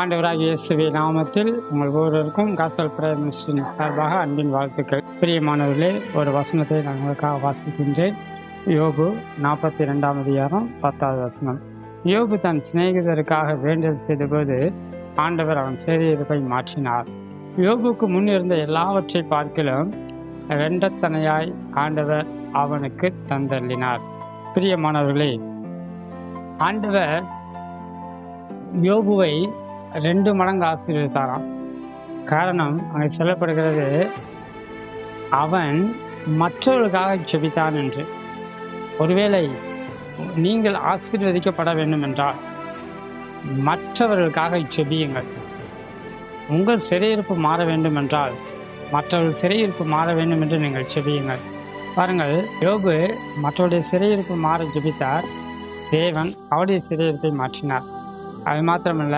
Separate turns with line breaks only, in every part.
ஆண்டவராக இயேசுவி நாமத்தில் உங்கள் ஒவ்வொருவருக்கும் காசல் பிரேயர் சார்பாக அன்பின் வாழ்த்துக்கள். பிரியமானவர்களே ஒரு வசனத்தை நான் உங்களுக்காக வாசிக்கின்றேன். யோபு நாற்பத்தி ரெண்டாம் அதிகாரம் பத்தாவது வசனம். யோபு தன் சிநேகிதருக்காக வேண்டல் செய்தபோது ஆண்டவர் அவன் செய்தியிருப்பை மாற்றினார். யோபுக்கு முன் இருந்த எல்லாவற்றை பார்க்கிலும் ரெண்டத்தனையாய் ஆண்டவர் அவனுக்கு தந்தள்ளினார். பிரியமானவர்களே ஆண்டவர் யோபுவை ரெண்டு மடங்கு ஆசீர்வதித்தாராம். காரணம் அங்கே சொல்லப்படுகிறது அவன் மற்றவர்களுக்காக செபித்தான் என்று. ஒருவேளை நீங்கள் ஆசீர்வதிக்கப்பட வேண்டும் என்றால் மற்றவர்களுக்காக செபியுங்கள் உங்கள் சிறையிருப்பு மாற வேண்டும் என்றால் மற்றவர்கள் சிறையிருப்பு மாற வேண்டும் என்று நீங்கள் செபியுங்கள் பாருங்கள் யோபு மற்றவருடைய சிறையிருப்பு மாற ஜெபித்தார். தேவன் அவருடைய சிறையிருப்பை மாற்றினார். அது மாத்திரமல்ல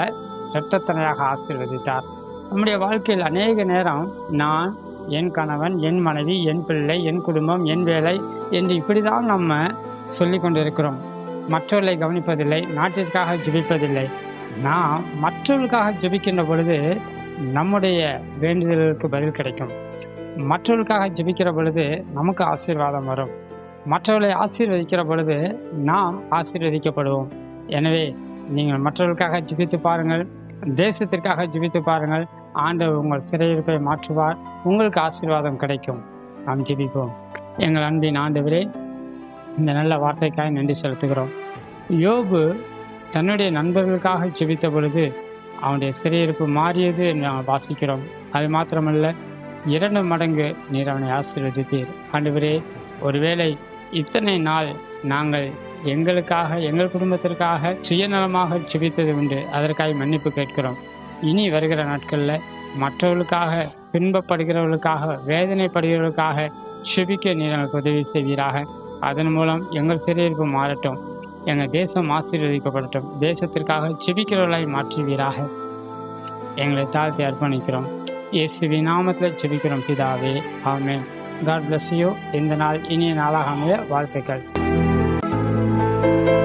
இரட்டத்தனையாக ஆசீர்வதித்தார். நம்முடைய வாழ்க்கையில் அநேக நேரம் நான் என் கணவன் என் மனைவி என் பிள்ளை என் குடும்பம் என் வேலை என்று இப்படிதான் நம்ம சொல்லி கொண்டிருக்கிறோம். மற்றவர்களை கவனிப்பதில்லை நாட்டிற்காக ஜெபிப்பதில்லை. நாம் மற்றவர்களுக்காக ஜெபிக்கின்ற பொழுது நம்முடைய வேண்டுதல்களுக்கு பதில் கிடைக்கும். மற்றவர்களுக்காக ஜெபிக்கிற பொழுது நமக்கு ஆசீர்வாதம் வரும். மற்றவர்களை ஆசீர்வதிக்கிற பொழுது நாம் ஆசீர்வதிக்கப்படுவோம். எனவே நீங்கள் மற்றவர்களுக்காக ஜெபித்து பாருங்கள். தேசத்திற்காக ஜிபித்து பாருங்கள். ஆண்டவர் உங்கள் சிறையிருப்பை மாற்றுவார். உங்களுக்கு ஆசீர்வாதம் கிடைக்கும். நாம் ஜிபிப்போம். எங்கள் அன்பின் ஆண்டவரே இந்த நல்ல வார்த்தைக்காக நன்றி செலுத்துகிறோம். யோபு தன்னுடைய நண்பர்களுக்காக ஜெபித்த பொழுது அவனுடைய சிறையிருப்பு மாறியது என்று நாம் வாசிக்கிறோம். அது மாத்திரமல்ல இரண்டு மடங்கு நீர் அவனை ஆசீர்வதித்தீர். ஆண்டவரே ஒருவேளை இத்தனை நாள் நாங்கள் எங்களுக்காக எங்கள் குடும்பத்திற்காக சுயநலமாக ஜெபித்தது உண்டு. அதற்காக மன்னிப்பு கேட்கிறோம். இனி வருகிற நாட்களில் மற்றவர்களுக்காக பின்பப்படுகிறவர்களுக்காக வேதனைப்படுகிறவர்களுக்காக செபிக்க நீர் உதவி செய்வீராக. அதன் மூலம் எங்கள் சிறையிருப்பு மாறட்டும். எங்கள் தேசம் ஆசீர்வதிக்கப்படட்டும். தேசத்திற்காக செபிக்கிறவர்களாய் மாற்றுவீராக. எங்களை தாழ்த்தி அர்ப்பணிக்கிறோம். இயேசுவி நாமத்தில் செபிக்கிறோம் பிதாவே. ஆமே காட் பிளஸ் யூ இந்த நாள் இனிய நாளாக அமைய வாழ்த்துக்கள். Thank you.